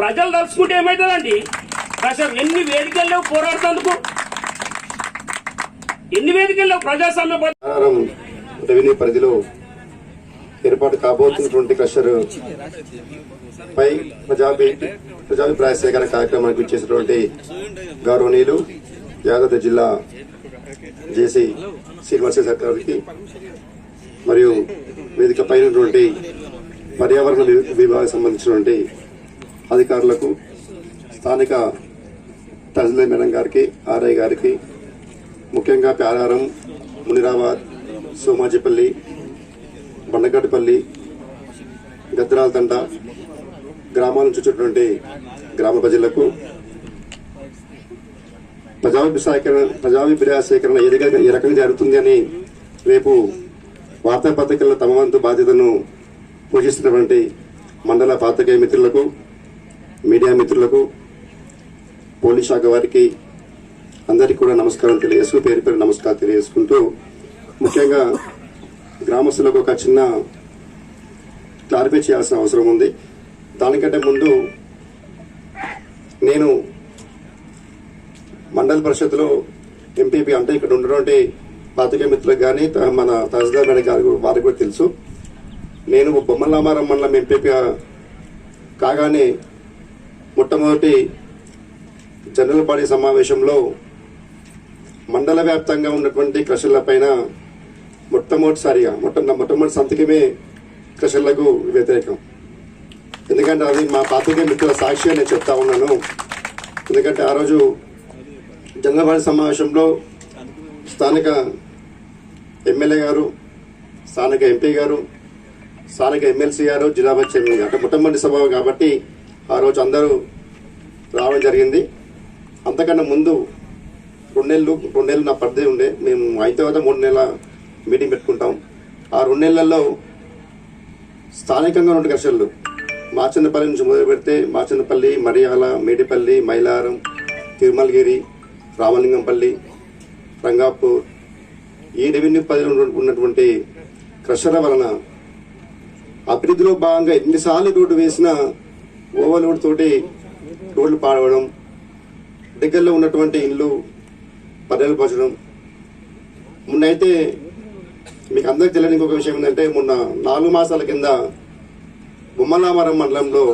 ప్రజలు తలుచుకుంటే ఏమవుతుందండి అసలు ఎన్ని వేదికల్లో పోరాడుతందుకు ఎన్ని వేదికల్లో ప్రజాస్వామ్య పద్ధ- పరిధిలో ఏర్పాటు కాబోతున్నటువంటి క్రషర్ పై ప్రజాభి ప్రజాభిప్రాయ సేకరణ కార్యక్రమానికి ఇచ్చేసినటువంటి గౌరవనీయులు యాదాద్రి జిల్లా జేసీ శ్రీనివాస గారికి మరియు వేదిక పైనటువంటి పర్యావరణ వి- విభాగానికి సంబంధించినటువంటి అధికారులకు స్థానిక తహసీల్దార్ మేడం గారికి ఆర్ఐ గారికి ముఖ్యంగా ప్యారారం మునిరాబాద్ సోమాజిపల్లి బండగడ్డపల్లి గద్రాల తండ గ్రామాల నుంచి వచ్చేటువంటి గ్రామ ప్రజలకు ప్రజాభిప్రాయ సేకరణ ప్రజాభిప్రాయ సేకరణ ఏ రకంగా ఏ రకంగా జరుగుతుంది అని రేపు వార్తాపత్రికల్లో తమ వంతు బాధ్యతను పోషిస్తున్నటువంటి మండల పాత్రికేయ మిత్రులకు మీడియా మిత్రులకు పోలీస్ శాఖ వారికి అందరికీ కూడా నమస్కారం తెలియజేస్తూ పేరు పేరు నమస్కారం తెలియజేసుకుంటూ ముఖ్యంగా గ్రామస్తులకు ఒక చిన్న క్లారిఫై చేయాల్సిన అవసరం ఉంది. దానికంటే ముందు నేను మండల పరిషత్లో ఎంపీపీ అంటే ఇక్కడ ఉన్నటువంటి పాతిక మిత్రులకు కానీ త- మన తహసీల్దార్ మేడం గారు వారికి కూడా తెలుసు. నేను బొమ్మలామారం మండలం ఎంపీపీ కాగానే మొట్టమొదటి జనరల్ బాడీ సమావేశంలో మండల వ్యాప్తంగా ఉన్నటువంటి క్రషర్ల పైన మొట్టమొదటిసారిగా మొట్ట మొట్టమొదటి సంతకమే క్రషర్లకు వ్యతిరేకం. ఎందుకంటే అది మా పాతికే మిత్రుల సాక్షిగా నేను చెప్తా ఉన్నాను. ఎందుకంటే ఆ రోజు జనరల్ బాడీ సమావేశంలో స్థానిక ఎమ్మెల్యే గారు స్థానిక ఎంపీ గారు స్థానిక ఎమ్మెల్సీ గారు జిల్లా పరిషత్ అంటే మొట్టమొదటి సభ కాబట్టి ఆ రోజు అందరూ రావడం జరిగింది. అంతకన్నా ముందు రెండు నెలలు రెండు నెలలు నా పరిధి ఉండే. మేము అయిన తర్వాత మూడు నెలల మీటింగ్ పెట్టుకుంటాం. ఆ రెండు నెలల్లో స్థానికంగా ఉన్న ఘర్షణలు మాచన్నపల్లి నుంచి మొదలు పెడితే మాచన్నపల్లి మరియాల మేడిపల్లి మైలారం తిరుమలగిరి రామలింగంపల్లి రంగాపూర్ ఈ రెవెన్యూ పరిధిలో ఉన్నటువంటి క్రషర్ల వలన అభివృద్ధిలో భాగంగా ఎన్నిసార్లు రోడ్డు వేసినా ఓవర్లోడ్ తోటి రోడ్లు పాడవడం దగ్గరలో ఉన్నటువంటి ఇల్లు మొన్న మొన్నైతే మీకు అందరికి తెలియని ఇంకొక విషయం ఏంటంటే మొన్న నాలుగు మాసాల కింద బొమ్మలామరం మండలంలో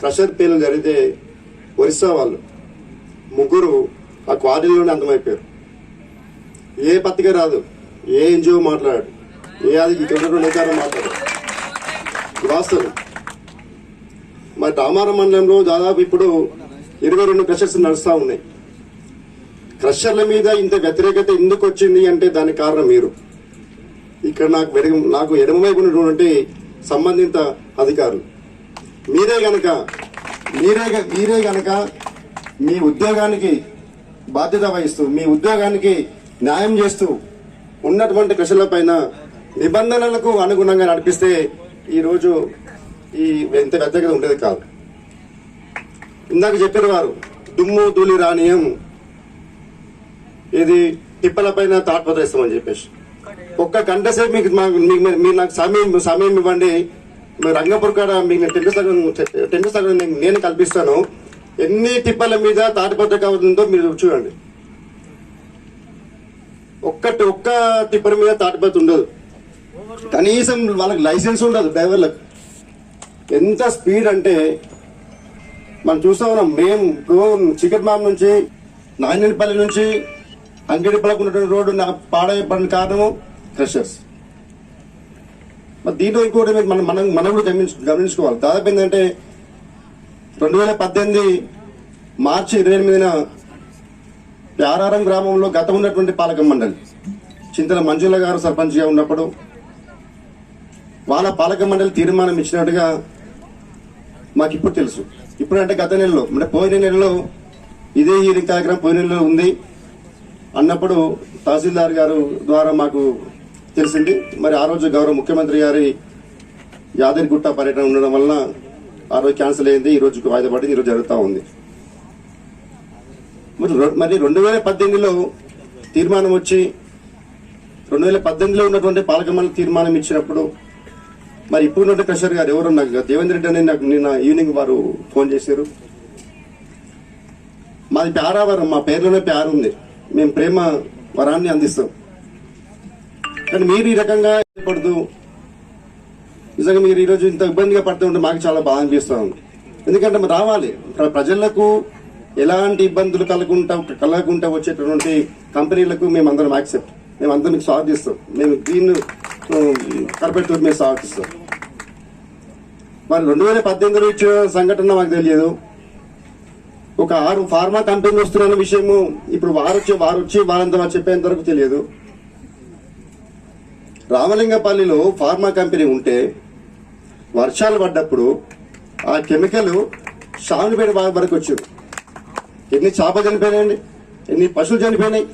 క్రషర్ పేర్లు జరిగితే ఒరిస్సా వాళ్ళు ముగ్గురు ఆ క్వారీలోనే అంతమైపోయారు. ఏ పత్రిక రాదు ఏ ఎన్జిఓ మాట్లాడు ఏ అది ఇక్కడ నేతారో మాట్లాడు వాస్తవం. మరి రామారం మండలంలో దాదాపు ఇప్పుడు ఇరవై రెండు క్రషర్స్ నడుస్తూ ఉన్నాయి. క్రషర్ల మీద ఇంత వ్యతిరేకత ఎందుకు వచ్చింది అంటే దానికి కారణం మీరు. ఇక్కడ నాకు వెడగ నాకు ఎడమవైపు ఉన్నటువంటి సంబంధిత అధికారులు. మీరే గనక మీరే మీరే గనక మీ ఉద్యోగానికి బాధ్యత వహిస్తూ మీ ఉద్యోగానికి న్యాయం చేస్తూ ఉన్నటువంటి కృషుల పైన నిబంధనలకు అనుగుణంగా నడిపిస్తే ఈరోజు ఈ ఎంత పెద్దగా ఉండేది కాదు. ఇందాక చెప్పారు వారు దుమ్ము ధూళి రానియం ఇది తిప్పల పైన తాట్పత్రిస్తామని చెప్పేసి. ఒక్క గంట సేపు మీకు మా- మీకు మీరు- మీరు నాకు సమయం సమయం ఇవ్వండి. మీరు రంగపూర్ కాడ మీకు నేను టెంట్ సగం టెంట్ సగం నేను- కల్పిస్తాను. ఎన్ని తిప్పల మీద తాటిపత్రిక అవుతుందో మీరు చూడండి. ఒక్కటి ఒక్క తిప్పల మీద తాటిపత్రి ఉండదు. కనీసం వాళ్ళకి లైసెన్స్ ఉండదు డ్రైవర్లకు. ఎంత స్పీడ్ అంటే మనం చూస్తా ఉన్నాం మేము ఇప్పుడు చికెట్ మామ్ నుంచి నాయనపల్లి నుంచి అంగిడిపల్లకు ఉన్నటువంటి రోడ్డు పాడైపడిన కారణము క్రషర్స్. మరి దీంట్లో ఇంకోటి మీరు మనం మనం మనం కూడా గమనించు గమనించుకోవాలి. దాదాపు ఏంటంటే రెండు వేల పద్దెనిమిది మార్చి ఇరవై ఎనిమిదిన ప్యారారం గ్రామంలో గతం ఉన్నటువంటి పాలక మండలి చింతల మంజుల గారు సర్పంచ్గా ఉన్నప్పుడు వాళ్ళ పాలక మండలి తీర్మానం ఇచ్చినట్టుగా మాకు ఇప్పుడు తెలుసు. ఇప్పుడు అంటే గత నెలలో అంటే పోయిన నెలలో ఇదే హీరింగ్ కార్యక్రమం పోయిన నెలలో ఉంది అన్నప్పుడు తహసీల్దార్ గారు ద్వారా మాకు తెలిసింది. మరి ఆ రోజు గౌరవ ముఖ్యమంత్రి గారి యాదగిరిగుట్ట పర్యటన ఉండడం వలన ఆ రోజు క్యాన్సిల్ అయింది. ఈ రోజుకు వాయిదా పడింది. ఈరోజు జరుగుతూ ఉంది. మరి మరి రెండు వేల పద్దెనిమిదిలో తీర్మానం వచ్చి రెండు వేల పద్దెనిమిదిలో ఉన్నటువంటి పాలక తీర్మానం ఇచ్చినప్పుడు మరి ఇప్పుడు నుండి కృష్ణ గారు ఎవరు నాకు దేవేంద్ర రెడ్డి అని నాకు నిన్న ఈవినింగ్ వారు ఫోన్ చేశారు. మాది ప్యారావరం మా పేర్లోనే ప్యార ఉంది. మేము ప్రేమ వరాన్ని అందిస్తాం. కానీ మీరు ఈ రకంగా పడుతూ నిజంగా మీరు ఈరోజు ఇంత ఇబ్బందిగా పడుతుంటే మాకు చాలా బాధ అనిపిస్తూ ఉంది ఎందుకంటే రావాలి. ప్రజలకు ఎలాంటి ఇబ్బందులు కలగకుండా కలగకుండా వచ్చేటటువంటి కంపెనీలకు మేము అందరం యాక్సెప్ట్. మేము అందరం మీకు స్వాగతిస్తాం. మేము దీన్ని కరపెట్టు మేము స్వాగతిస్తాం. మరి రెండు వేల పద్దెనిమిదిలో ఇచ్చిన సంఘటన మాకు తెలియదు. ఒక ఆరు ఫార్మా కంపెనీ వస్తున్న విషయము ఇప్పుడు వారు వచ్చి వారు వచ్చి వారంతా చెప్పేంత వరకు తెలియదు. రామలింగపల్లిలో ఫార్మా కంపెనీ ఉంటే వర్షాలు పడ్డప్పుడు ఆ కెమికల్ షామిపేట బాగా వరకు వచ్చింది ఎన్ని చేపలు చనిపోయినాయండి? ఎన్ని పశువులు చనిపోయినాయి?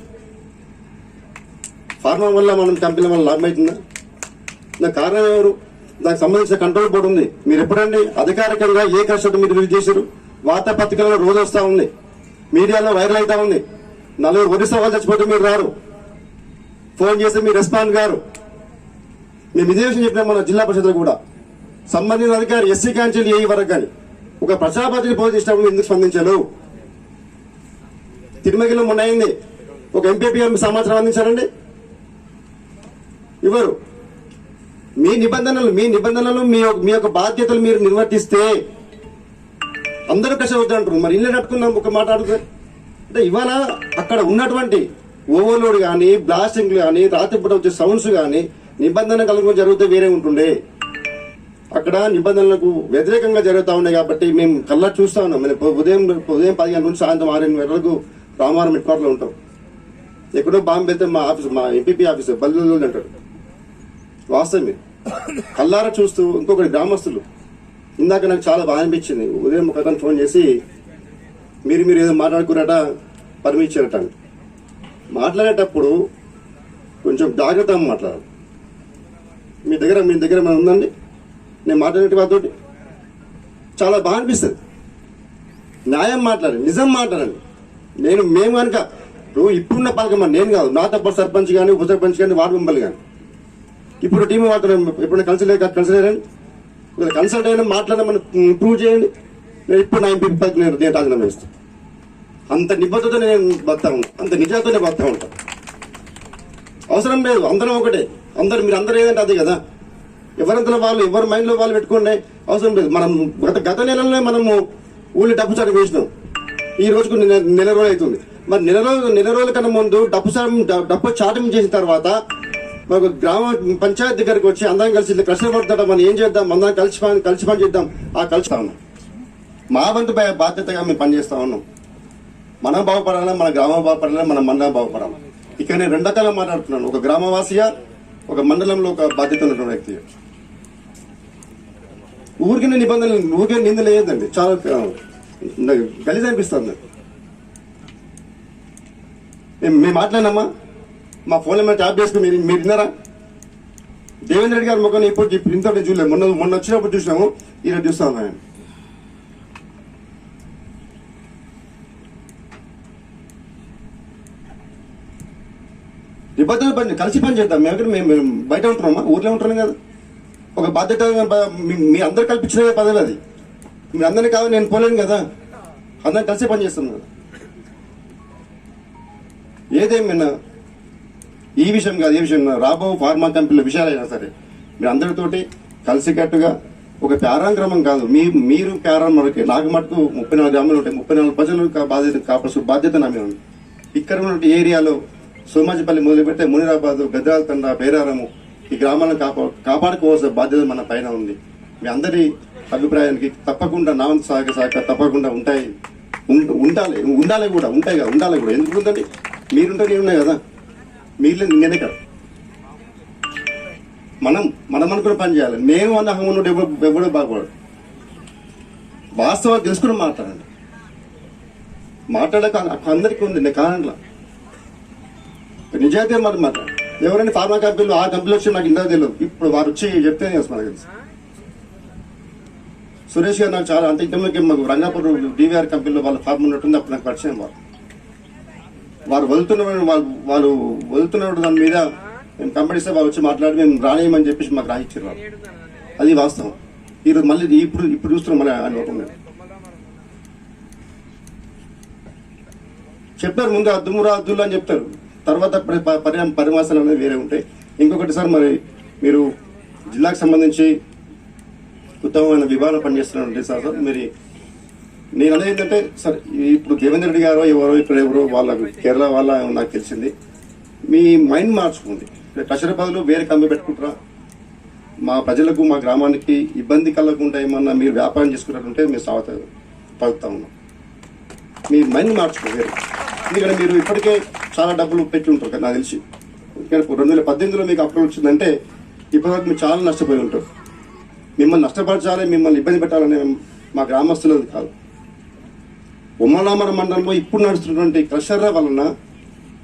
ఫార్మా వల్ల మనం కంపెనీ వల్ల లాభం అవుతుందా? కారణం ఎవరు? దానికి సంబంధించిన కంట్రోల్ బోర్డు ఉంది. మీరు ఎప్పుడండి అధికారికంగా ఏ కష్టం మీరు రిలీజ్ చేశారు? వార్తాపత్రికల్లో రోజు వస్తా ఉంది. మీడియాలో వైరల్ అవుతా ఉంది. నలుగురు ఒరిస్సా వాళ్ళు చచ్చిపోతే మీరు రారు. ఫోన్ చేస్తే మీరు రెస్పాండ్ గారు. మేము ఇదే విషయం చెప్పినాం మన జిల్లా పరిషత్లో కూడా. సంబంధిత అధికారి ఎస్సీ కాన్సిల్ ఏ వరకు కానీ. ఒక ప్రజాపతిని పోటీ చేసినప్పుడు ఎందుకు స్పందించారు? తిరుమగిలో మొన్న అయింది. ఒక ఎంపీపీ సమాచారం అందించారండి. ఇవ్వరు మీ నిబంధనలు మీ నిబంధనలు మీ మీ యొక్క బాధ్యతలు మీరు నిర్వర్తిస్తే అందరూ కష్టం వద్దంటారు మరి ఇల్లు కట్టుకుందాం ఒక మాట అంటే ఇవాళ అక్కడ ఉన్నటువంటి ఓవర్లోడ్ కానీ బ్లాస్టింగ్లు కానీ రాత్రిపూట వచ్చే సౌండ్స్ కానీ నిబంధన కలగడం జరిగితే వేరే ఉంటుండే. అక్కడ నిబంధనలకు వ్యతిరేకంగా జరుగుతూ ఉన్నాయి కాబట్టి మేము కళ్ళ చూస్తా ఉన్నాం. మేము ఉదయం ఉదయం పది గంటల నుంచి సాయంత్రం ఆరు ఎనిమిది వరకు రామవారం హెడ్ ఉంటాం. ఎక్కడో బాంబు మా ఆఫీస్ మా ఎంపీపీ ఆఫీస్ బల్లు అంటాడు వాస్తవమే. కల్లార చూస్తూ ఇంకొకటి గ్రామస్తులు. ఇందాక నాకు చాలా బాగా అనిపించింది. ఉదయం ఒక ఫోన్ చేసి మీరు మీరు ఏదో మాట్లాడుకున్నట పర్మిట్ మాట్లాడేటప్పుడు కొంచెం జాగ్రత్త మాట్లాడాలి. మీ దగ్గర మీ దగ్గర ఏమైనా ఉందండి? నేను మాట్లాడేటి వాళ్ళతోటి చాలా బాగా అనిపిస్తుంది. న్యాయం మాట్లాడండి నిజం మాట్లాడండి. నేను మేము కనుక ఇప్పుడు ఇప్పుడున్న పాలకమ్మ నేను కాదు. నా తప్ప సర్పంచ్ కానీ ఉప సర్పంచ్ కానీ వార్డు మెంబర్లు కానీ ఇప్పుడు టీం వాళ్ళతో ఎప్పుడైనా కన్సల్ట్ కన్సల్ట్ అయ్యాను కన్సల్ట్ అయినా మాట్లాడమని ప్రూవ్ చేయండి. నేను ఇప్పుడు నా ఎంపీ నేను నేను రాజీనామా ఇస్తాను అంత నిబద్ధతో నేను బతా ఉంటాను అంత నిజాతోనే బతా ఉంటాను అవసరం లేదు అందరం ఒకటే. అందరు మీరు అందరూ ఏదంటే అదే కదా. ఎవరంతలో వాళ్ళు ఎవరి మైండ్లో వాళ్ళు పెట్టుకుంటే అవసరం లేదు. మనం గత గత నెలలోనే మనము ఊళ్ళో డబ్బు చాటు వేసినాం. ఈ రోజుకు నెల నెల రోజులు అవుతుంది. మరి నెల రోజులు నెల రోజుల కన్నా ముందు డబ్బు చాటం డబ్బు చాటం చేసిన తర్వాత మాకు గ్రామ పంచాయత్ దగ్గరికి వచ్చి అందరం కలిసి ఇట్లా కష్టపడతాం మనం ఏం చేద్దాం అందరం కలిసి పని కలిసి పని చేద్దాం ఆ కలిసి ఉన్నాం. మా వంతు బాధ్యతగా మేము పనిచేస్తా ఉన్నాం. మనం బాగుపడాలా మన గ్రామం బాగుపడాలా మన మండలం బాగుపడాలి? ఇక్కడ నేను రెండు రకాల మాట్లాడుతున్నాను. ఒక గ్రామవాసిగా ఒక మండలంలో ఒక బాధ్యత ఉన్నటువంటి వ్యక్తి. ఊరికి నిబంధనలు ఊరికే నిందలు లేదండి చాలా గలీజ్ అనిపిస్తుంది. మేము మేము మాట్లాడినామా? మా ఫోన్లో మేము ట్యాప్ చేసుకుని మీరు మీరు విన్నారా? దేవేంద్ర రెడ్డి గారి ముఖం ఇప్పుడు ఇప్పుడు ఇంత చూడలేదు. మొన్న మొన్న వచ్చినప్పుడు చూసినాము. ఈరోజు చూస్తాం ఆయన ఇబ్బందులు పని కలిసి పని చేద్దాం. మేము ఎక్కడ మేము బయట ఉంటున్నామా? ఊర్లో ఉంటున్నాం కదా. ఒక బాధ్యత మీ- అందరు కల్పించిన పదవి అది. మీ అందరినీ కాదు నేను పోలేను కదా. అందరం కలిసి పని చేస్తాం కదా. ఏదేమైనా ఈ విషయం కాదు ఏ విషయం రాబో ఫార్మా కంపెనీల విషయాలైనా సరే మీరు అందరితోటి కలిసికట్టుగా ఒక ప్యారాంగ్రమం కాదు. మీ మీరు ప్యారా మనకి నాకు మటుకు ముప్పై నాలుగు గ్రామాలు ఉంటాయి ముప్పై నాలుగు ప్రజలు బాధ్యత కాపాల్సిన బాధ్యత నా మీద ఉంది. ఇక్కడ ఉన్న ఏరియాలో సోమాజిపల్లి మొదలు పెడితే మునిరాబాద్ గద్రాల తండ పేరారము ఈ గ్రామాలను కాపా కాపాడుకోవాల్సిన బాధ్యత మన పైన ఉంది. మీ అందరి అభిప్రాయానికి తప్పకుండా నామ సహక సహాయక తప్పకుండా ఉంటాయి. ఉండాలి ఉండాలి కూడా ఉంటాయి కదా ఉండాలి కూడా. ఎందుకు ఉందండి మీరుంటే నేను ఉన్నాయి కదా. మీరు ఇంకనే కదా. మనం మనం అనుకున్న పని చేయాలి. నేను అన్న హంగునుడు ఎవరు ఎవడో బాగుపడు వాస్తవాలు తెలుసుకుని మాట్లాడండి. మాట్లాడక అందరికీ ఉంది నేను కారణంలో నిజాయితీ మరి మాట్లాడు. ఎవరైనా ఫార్మా కంపెనీలు ఆ కంపెనీలు వచ్చి నాకు ఇంత తెలియదు. ఇప్పుడు వారు వచ్చి చెప్తే తెలుసు మనకు తెలుసు. సురేష్ గారు నాకు చాలా అంటే ఇంతమందికి మాకు రంగాపూర్ డివిఆర్ కంపెనీలో వాళ్ళ ఫార్మ్ ఉన్నట్టుంది అప్పుడు నాకు పరిచయం వారు వారు వెళ్తున్న వాళ్ళు వాళ్ళు వెళ్తున్న దాని మీద మేము కంపెనీస్తే వాళ్ళు వచ్చి మాట్లాడి మేము రానియమని చెప్పేసి మాకు రాయించారు వాళ్ళు. అది వాస్తవం. ఈరోజు మళ్ళీ ఇప్పుడు ఇప్పుడు చూస్తున్నాం మన ఆయన లోపం చెప్పారు ముందు అద్దుమురా అద్దులు అని చెప్తారు. తర్వాత పరిణామ పరిమాసాలు అనేవి వేరే ఉంటాయి. ఇంకొకటి సార్ మరి మీరు జిల్లాకు సంబంధించి ఉత్తమమైన విభాగం పనిచేస్తున్నారు సార్ సార్. మీరు నేను అనేది ఏంటంటే సరే ఇప్పుడు దేవేంద్ర రెడ్డి గారో ఎవరో ఇక్కడ ఎవరో వాళ్ళ కేరళ వాళ్ళ నాకు తెలిసింది. మీ మైండ్ మార్చుకోండి. కషరబాద్లో వేరే కమ్మి పెట్టుకుంటారా? మా ప్రజలకు మా గ్రామానికి ఇబ్బంది కలగకుండా ఏమన్నా మీరు వ్యాపారం చేసుకున్నట్టుంటే మీరు సావత పలుకుతా ఉన్నాం. మీ మైండ్ మార్చుకోండి ఎందుకంటే మీరు ఇప్పటికే చాలా డబ్బులు పెట్టి ఉంటారు కదా నాకు తెలిసి. ఎందుకంటే రెండు వేల పద్దెనిమిదిలో మీకు అప్రూవల్ వచ్చిందంటే ఇప్పటివరకు మీరు చాలా నష్టపోయి ఉంటారు. మిమ్మల్ని నష్టపరచాలి మిమ్మల్ని ఇబ్బంది పెట్టాలనే మా గ్రామస్తులది కాదు. ఉమ్మలామర మండలంలో ఇప్పుడు నడుస్తున్నటువంటి క్రషర్ల వలన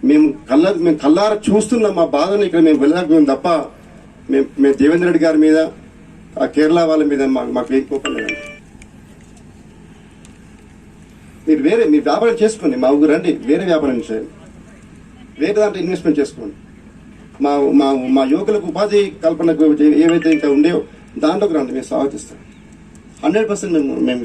మేము కళ్ళ మేము కళ్ళార చూస్తున్న మా బాధను ఇక్కడ మేము వెళ్ళలేకపోయాం తప్ప మేము మేము దేవేంద్ర రెడ్డి గారి మీద ఆ కేరళ వాళ్ళ మీద మాకు మాకు ఏం కోపం లేదండి. మీరు వేరే మీరు వ్యాపారం చేసుకోండి మా ఊరు రండి వేరే వ్యాపారం చేయండి. వేరే దాంట్లో ఇన్వెస్ట్మెంట్ చేసుకోండి. మా మా మా యువకులకు ఉపాధి కల్పనకు ఏవైతే ఇంకా ఉండేవో దాంట్లోకి రండి మేము స్వాగతిస్తాం. హండ్రెడ్ పర్సెంట్ మేము మేము